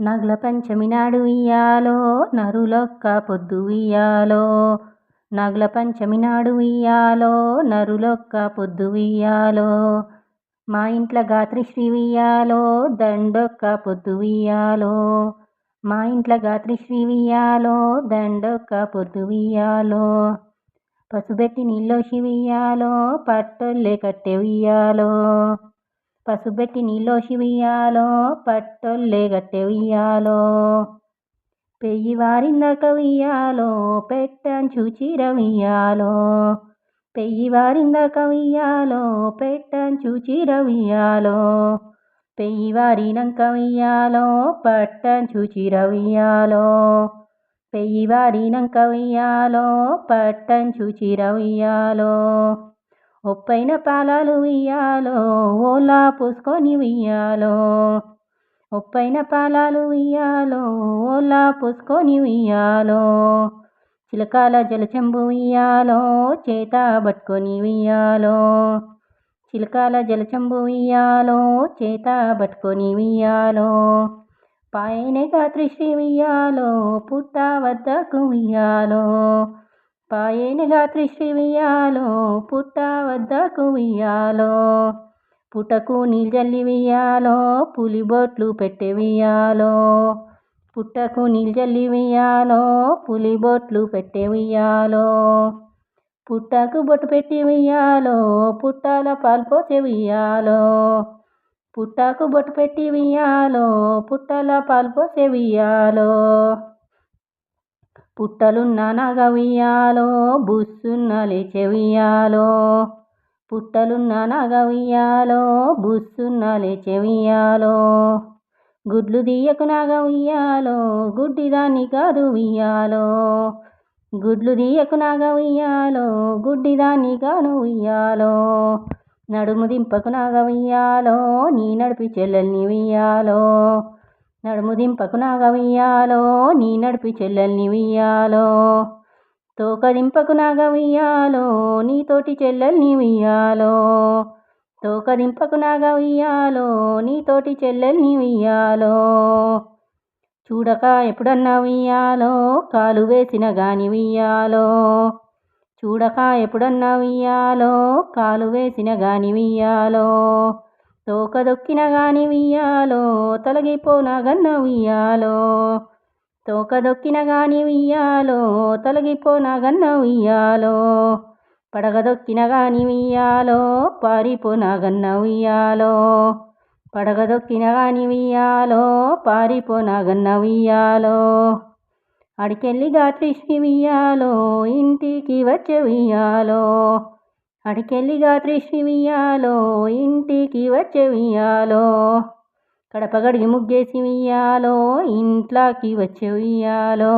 నగ్ల పంచమి నాడు ఇయ్యాలో నరులొక్క పొద్దు ఇయ్యాలో. నగ్ల పంచమి నాడు ఇయ్యాలో నరులొక్క పొద్దు ఇయ్యాలో. మా ఇంట్లో గాత్రి శ్రీ వియ్యాలో దండొక్క పొద్దు ఇయ్యాలో. మా ఇంట్లో గాత్రి శ్రీ వియ్యాలో దండొక్క పొద్దు ఇయ్యాలో. పసుబెట్టి నీళ్ళోసి వియ్యాలో పట్టొల్లే కట్టె వియ్యాలో పసుబెట్టి నీళ్ళోసి ఉయ్యాలో పట్టొల్లే గట్టె ఉయ్యాలో. పెయ్యి వారిందాక ఉయ్యాలో పెట్టంచు చీర ఉయ్యాలో. పెయ్యి వారిందాక ఉయ్యాలో పెట్టంచు చీర ఉయ్యాలో. పెయ్యి వారినంక ఉయ్యాలో పట్టంచు చీర ఉయ్యాలో. పెయ్యి వారినంక ఉయ్యాలో పట్టంచు చీర ఉయ్యాలో. ఒప్పైన పాలాలు వియ్యాలో ఓలా పూసుకొని ఉయ్యాలో. ఒప్పైన పాలాలు ఉయ్యాలో ఓలా పూసుకొని ఉయ్యాలో. చిలకాల జలచెంబు వియ్యాలో చేత పట్టుకొని ఉయ్యాలో. చిలకాల జలచెంబు వియ్యాలో చేత పట్టుకొని ఉయ్యాలో. పాయనే గాత్రి ఉయ్యాలో పుట్ట వద్దకు ఉయ్యాలో. పాయనే గాత్రి శ్రీ పుట్ట వద్దకు వియ్యాలో. పుటకు నీళ్ళల్లి వియ్యాలో పులి బొట్లు పెట్టేవియాలో పుట్టకు నీళ్ళల్లి వియ్యాలో పులి బొట్లు పెట్టే పుట్టకు బొట్టు పెట్టి వియ్యాలో పుట్టాల పాలు పోసే పుట్టకు బొట్టు పెట్టి వియ్యాలో పుట్టల పాలు పోసే పుట్టలున్న నగవియాలో బుస్సున్న లేచెవియాలో పుట్టలున్న నగవియాలో బుస్సున్న లేచెవియాలో గుడ్లు తీయకు నాగ వియ్యాలో గుడ్డిదాన్ని కాదు గుడ్లు తీయకు నాగ వియ్యాలో గుడ్డిదాన్ని కాను నడుము దింపకు నాగ నీ నడిపి చెల్లెల్ని వియ్యాలో నడుము దింపకు నీ నడిపి చెల్లెల్ని వెయ్యాలో తోకదింపకు నాగవయ్యాలో నాగ వియ్యాలో నీతోటి చెల్లెల్ని వెయ్యాలో తోకదింపకు నాగవయ్యాలో నాగ వియ్యాలో నీతోటి చెల్లెల్ని వెయ్యాలో చూడక ఎప్పుడన్నా వెయ్యాలో కాలు వేసిన గాని వెయ్యాలో చూడక ఎప్పుడన్నా వెయ్యాలో కాలు వేసిన గాని వెయ్యాలో తోక దొక్కిన గాని వియ్యాలో తొలగిపోన గన్న ఉయ్యాలో. తోక దొక్కిన గాని వియ్యాలో తొలగిపోన గన్న ఉయ్యాలో. పడగ దొక్కిన గాని వియ్యాలో పారిపోన గన్న ఉయ్యాలో. పడగ దొక్కిన గాని వియ్యాలో పారిపోన గన్న ఉయ్యాలో. అడికెళ్ళి గాత్రి శ్రీ వియ్యాలో ఇంటికి వచ్చే వియ్యాలో అడికెళ్ళిగా గాత్రి శ్రీ ఇంటికి వచ్చే వియ్యాలో కడప ముగ్గేసి వియ్యాలో ఇంట్లోకి వచ్చే ఉయ్యాలో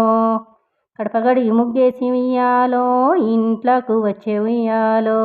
కడప గడిగి ముగ్గేసి వియ్యాలో ఇంట్లోకి వచ్చే ఉయ్యాలో